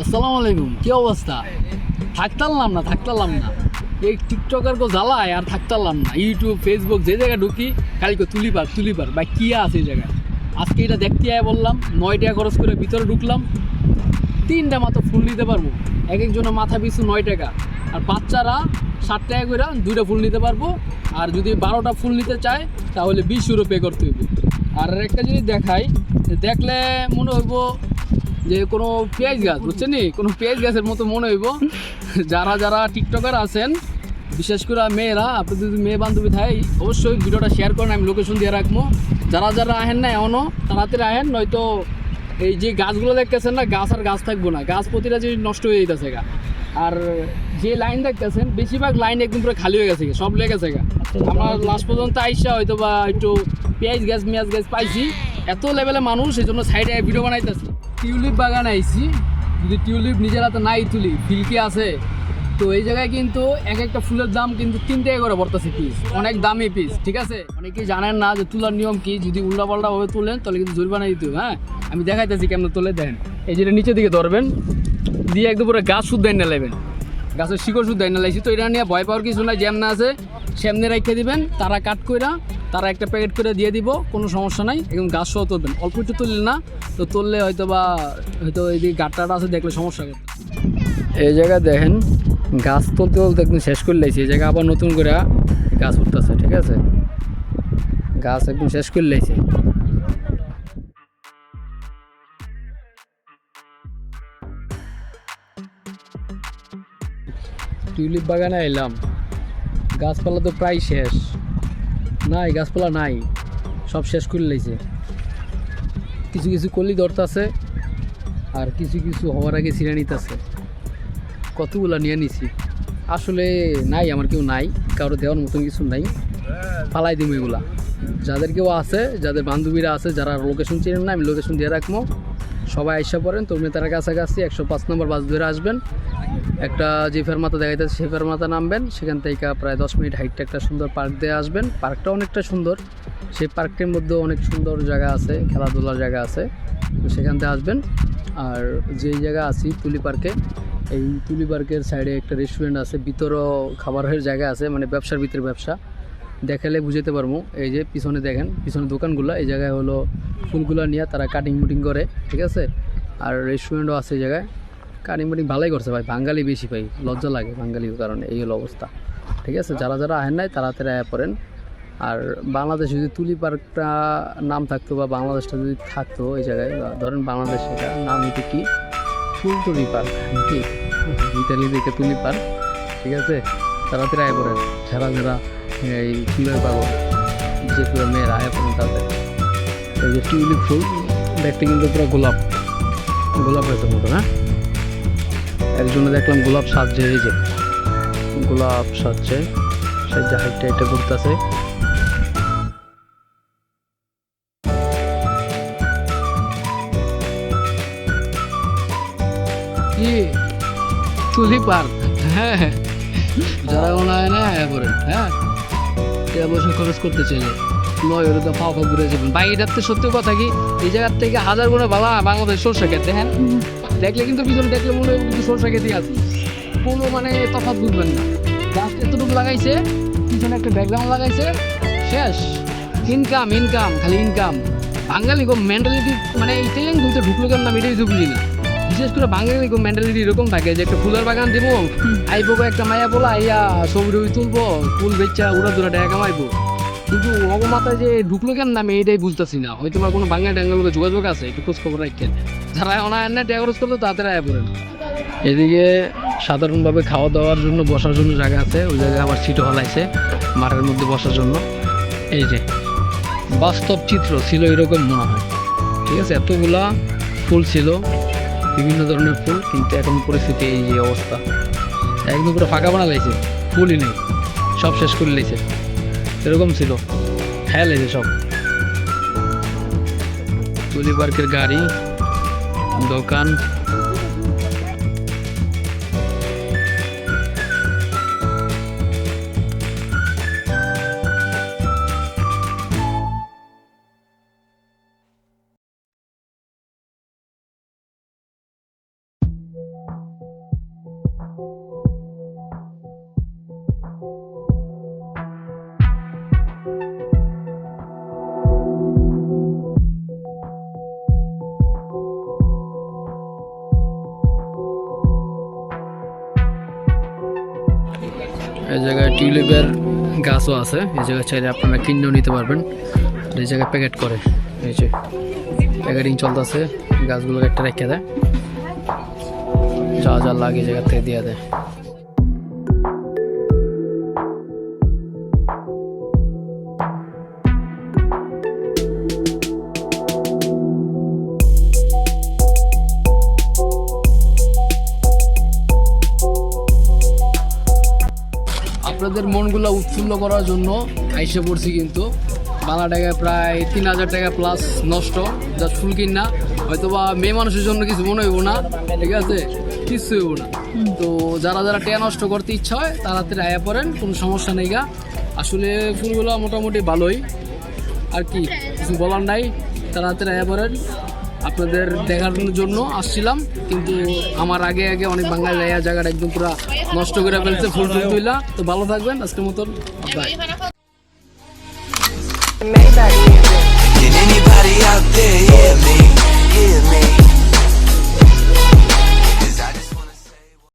আসসালামু আলাইকুম, কি অবস্থা? থাকতারলাম না থাকতারলাম না। এই টিকটকার কো জ্বালায়, আর থাকতারলাম না। ইউটিউব ফেসবুক যে জায়গায় ঢুকি, খালি কো তুলি পার তুলি পার বা কি আছে এই জায়গায়? আজকে এটা দেখতে আয় বললাম, নয় টাকা খরচ করে ভিতরে ঢুকলাম। তিনটা মাত্র ফুল নিতে পারব। এক একজনের মাথা পিছু নয় টাকা। আর বাচ্চারা ষাট টাকা করে দুইটা ফুল নিতে পারব। আর যদি বারোটা ফুল নিতে চায়, তাহলে বিশ ইউরো পে করতে হইব। আর একটা জিনিস দেখাই, দেখলে মনে হইব যে কোনো পেঁয়াজ গাছ, বুঝছেন নি? কোনো পেঁয়াজ গাছের মতো মনে হইব। যারা যারা টিকটকার আছেন, বিশেষ করে মেয়েরা, আপনি যদি মেয়ে বান্ধবী থাকে, অবশ্যই ভিডিওটা শেয়ার করেন, আমি লোকেশন দিয়ে রাখব। যারা যারা আহেন না এমনও তাড়াতাড়ি আহেন, নয়তো এই যে গাছগুলো দেখতেছেন না, গাছ আর গাছ থাকব না। গাছ প্রতিটা জিনিস নষ্ট হয়ে যেতেছে গা। আর যে লাইন দেখতেছেন, বেশিরভাগ লাইন একদম পুরো খালি হয়ে গেছে সব লেগে গেছে গা। আমরা লাস্ট পর্যন্ত আইসা হয়তো বা একটু পেঁয়াজ গ্যাস মেয়াজ গ্যাস পাইছি। এত লেভেলে মানুষ, এই জন্য সাইডে ভিডিও বানাইতেছে। টিউলিপ বাগান আইছি, যদি টিউলিপ নিজের হাতে নাই তুলি, ফিলকি আছে। তো এই জায়গায় কিন্তু এক একটা ফুলের দাম কিন্তু তিন টাকা করে পড়তেছে পিস অনেক দামি পিস ঠিক আছে? অনেকেই জানেন না যে তোলার নিয়ম কি, যদি উল্টা পাল্টা ভাবে তুলেন, তাহলে কিন্তু জরিমানা দিতে হ্যাঁ? আমি দেখাইতেছি কেমন তুলে দেন এই যেটা নিচের দিকে ধরবেন, দিয়ে একদম পুরো গাছ শুদ্ধ এনে নেবেন। গাছের শিকড় শুদ্ধ এনে লাইছি তো এটা নিয়ে ভয় পাওয়ার কিছু নাই, যেমন আছে, সেমনি রেখে দিবেন, তারা কাট কইরা তারা একটা প্যাকেট করে দিয়ে দিব, কোনো সমস্যা নাই। একদম গাছ সহ তুলবেন। অল্প একটু তুললেন না, তো তুললে হয়তো বা হয়তো এই যে গাটটাটা আছে, দেখলে সমস্যা করতে এই জায়গায় দেখেন, গাছ তুলতে তুলতে একদম শেষ করে লাইছি। এই জায়গায় আবার নতুন করে গাছ উঠতেছে, ঠিক আছে? গাছ একদম শেষ করে লাইছি। টিউলিপ বাগানে এলাম। গাছপালা তো প্রায় শেষ। নাই, গাছপালা নাই, সব শেষ করে লাইছে। কিছু কিছু কলি ধরতাছে, আর কিছু কিছু হওয়ার আগে ছিঁড়ে নিতেছে। কতগুলা নিয়ে নিছি। আসলে নাই, আমার কেউ নাই, কারও দেওয়ার মতন কিছু নাই। পালাই দিব এগুলা। যাদের কেউ আছে, যাদের বান্ধবীরা আছে, যারা লোকেশন চেনেন না, আমি লোকেশন দিয়ে রাখব সবাই আইসা পড়েন তরুণী তারা কাছাকাছি, একশো পাঁচ নম্বর বাস ধরে আসবেন। একটা যে ফেরমাতা দেখাইতেছে সেই ফেরমাতা নামবেন, সেখান থেকে প্রায় দশ মিনিট হাইটটা একটা সুন্দর পার্ক দিয়ে আসবেন। পার্কটা অনেকটা সুন্দর, সেই পার্কটির মধ্যে অনেক সুন্দর জায়গা আছে, খেলাধুলার জায়গা আছে, তো সেখান থেকে আসবেন। আর যেই জায়গা আছি, তুলি পার্কে, এই তুলি পার্কের সাইডে একটা রেস্টুরেন্ট আছে, ভিতরও খাবারের জায়গা আছে মানে ব্যবসার ভিতরে ব্যবসা। দেখালে বুঝতে পারব। এই যে পিছনে দেখেন পিছনে দোকানগুলো, এই জায়গায় হলো ফুলগুলো নিয়ে তারা কাটিং মুটিং করে, ঠিক আছে? আর রেস্টুরেন্টও আছে এই জায়গায়। কাটিং মুটিং ভালোই করছে ভাই, বাঙালি বেশি ভাই, লজ্জা লাগে বাঙালির কারণে এই হলো অবস্থা, ঠিক আছে? যারা যারা আহেন নাই তাড়াতাড়ি আয়া পড়েন। আর বাংলাদেশে যদি তুলি পার্কটা নাম থাকতো বা বাংলাদেশটা যদি থাকতো এই জায়গায় ধরেন বাংলাদেশ এটা নাম হতো কি? ফুলতলি পার্ক কি ইতালি থেকে তুলি পার্ক, ঠিক আছে? তাড়াতাড়ি আয় পড়েন যারা যারা এই ফুলের পুরো মেয়েরা আয় পড়েন তাদের, এই যে টিউলিপ ফুল, দেখতে কিন্তু পুরো গোলাপ গোলাপ হয়েছে মতো হ্যাঁ একজনে দেখলাম গোলাপ সাজছে, এই যে গোলাপ সাজছে সে যে হাইটটা করতেছে কি? তুলি পার্ক? হ্যাঁ যারা মনে হয় না হ্যাঁ হ্যাঁ। টাকা খরচ করতে চাইলে। নয়, ওরা তো ফাও ঘুরে যাবেন। ভাই এটার তো সত্যি কথা কি? এই জায়গার থেকে হাজার গুণে ভালো বাংলাদেশ সরষে খেতে হ্যাঁ দেখলে কিন্তু পিছনে দেখলে মনে হয় কিন্তু সরষে খেতে আছে। কোনো মানে তফাৎ বুঝবেন না। জাস্ট এতটুকু লাগাইছে, পিছনে একটা ব্যাকগ্রাউন্ড লাগাইছে, শেষ। ইনকাম ইনকাম খালি ইনকাম বাঙালি গো মেন্টালিটি মানে এইটাই আমি বলতে ঢুকলো কেন না এটাই বুঝি না বিশেষ করে বাঙালি মেন্টালিটি এরকম থাকে যে একটা ফুলের বাগান দিব আইবো একটা মায়া বলা আইয়া ছবি টবি তুলবো ফুল বেচা উড়া দুরা টাকা কামাইবো। কিন্তু অবমাতায় যে ঢুকলো কেন না আমি এটাই বুঝতেছি না। হয়তো বা কোনো বাঙালি টাঙ্গাল যোগাযোগ আছে একটু খোঁজ খবর রাখেন। যারা অনায় না টাকা খরচ করতো তাদের আয় পড়েন এদিকে সাধারণভাবে খাওয়া দাওয়ার জন্য বসার জন্য জায়গা আছে ওই জায়গায় আবার সিটও হলাইছে মাঠের মধ্যে বসার জন্য। এই যে বাস্তব চিত্র ছিল এরকম মনে হয়। ঠিক আছে এতগুলা ফুল ছিল। বিভিন্ন ধরনের ফুল, কিন্তু এখন পরিস্থিতি এই যে অবস্থা। একদম পুরো ফাঁকা বানা লাইছে, ফুলই নেই, সব শেষ করে লাইছে। এরকম ছিল হ্যাঁ লাইছে সব। তুলি পার্কের গাড়ি, দোকান এই জায়গায় টিউলিপের গাছও আছে। এই জায়গায় চাইলে আপনারা কিনেও নিতে পারবেন। আর এই জায়গায় প্যাকেট করে। এই যে প্যাকেটিং চলতেছে। গাছগুলোকে একটা রেখে দেয়। যা যা লাগে জায়গা থেকে দিয়ে দেয়। আপনাদের মনগুলো উৎফুল্ল করার জন্য আইসে পড়ছি কিন্তু। বাংলা টাকায় প্রায় তিন হাজার টাকা প্লাস নষ্ট যা ফুল কিনা। হয়তো বা মেয়ে মানুষের জন্য কিছু মনে হইব না, ঠিক আছে? কিছু হইব না। তো যারা যারা টেয়া নষ্ট করতে ইচ্ছা হয়, তারা তাড়াতাড়ি আয়া পড়েন, কোনো সমস্যা নেই গা। আসলে ফুলগুলো মোটামুটি ভালোই। আর কি, কিছু বলার নাই, তারা তাড়াতাড়ি আয়া পড়েন। আপনাদের দেখানোর জন্য আসছিলাম, কিন্তু আমার আগে আগে অনেক বাঙালি রায়া জায়গাটা একদম পুরো নষ্ট করে ফেলছে ফুল ফুল তুইলা তো ভালো থাকবেন, আজকের মতন বাই